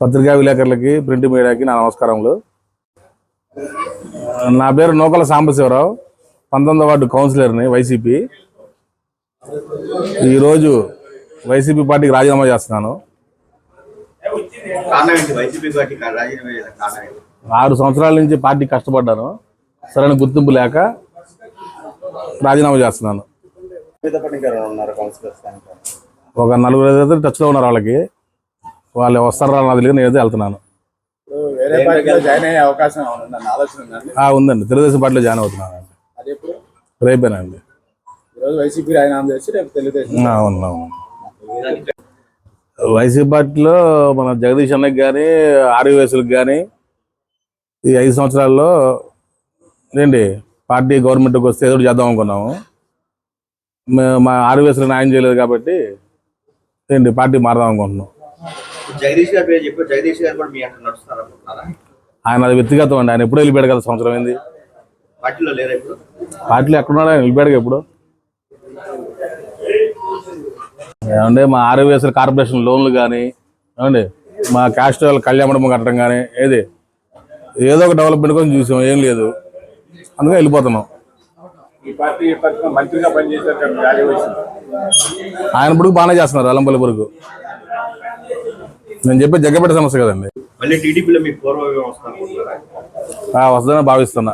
పత్రికా విలేకరులకి ప్రింట్ మీడియాకి నా నమస్కారములు. నా పేరు నూకల సాంబశివరావు పంతొమ్మిదో వార్డు కౌన్సిలర్ని వైసీపీ. ఈరోజు వైసీపీ పార్టీకి రాజీనామా చేస్తున్నాను. ఆరు సంవత్సరాల నుంచి పార్టీ కష్టపడ్డాను. సరైన గుర్తింపు లేక రాజీనామా చేస్తున్నాను. ఒక నలుగురు ఐదు టచ్లో ఉన్నారు వాళ్ళకి. వాళ్ళు వస్తారా నాకు తెలియదు నేనైతే వెళ్తున్నాను. వేరే పార్టీలో జాయిన్ అయ్యే అవకాశం ఏమైనా ఉందన్న ఆలోచన ఉందండి ఆ, ఉందండి. తెలుగుదేశం పార్టీలో జాయిన్ అవుతున్నాను. అది ఎప్పుడు? రేపేనండి. ఈరోజు వైసీపీ రాజీనామా చేసి రేపు తెలుగుదేశం ఆ, అవును అవును. వైసీపీ పార్టీలో మన జగదీష్ అన్నకి కానీ ఆర్యవేసులకు కానీ ఈ ఐదు సంవత్సరాల్లో ఏంటి పార్టీ గవర్నమెంట్కి వస్తే ఏదో ఒకటి చేద్దాం అనుకున్నాము. మే- మా ఆర్యవేసులకు న్యాయం చేయలేదు కాబట్టి ఏంటి పార్టీ మారదాం అనుకుంటున్నాం. జగదీష్ గారి పేరు చెప్పారు. జగదీష్ గారు కూడా మీ అంట నడుస్తున్నారు అనుకుంటున్నారా? ఆయన అది వ్యక్తిగతం అండి. ఆయన ఎప్పుడో వెళ్ళిపోయాడు కదా సంవత్సరం అయింది. పార్టీలో లేరా ఇప్పుడు? పార్టీలో ఎక్కడున్నాడు ఆయన వెళ్ళిపోయాడు ఎప్పుడు? ఏమంటే మా ఆర్యవేసుల కార్పొరేషన్ లోన్లు కానీ ఏమండి మా క్యాస్ట్ వాళ్ళ కళ్యాణం కట్టడం కానీ ఏది? ఏదో ఒక డెవలప్మెంట్ కోసం చూసాం ఏం లేదు. అందుకే వెళ్ళిపోతున్నాం. ఆయన ఇప్పుడు బాగానే చేస్తున్నారు అల్లంపల్లి వరకు నేను చెప్పే జగ్గపేట సమస్య కదండి. మళ్ళీ టీడీపీలో మీకు పూర్వ వస్తుందని భావిస్తున్నా.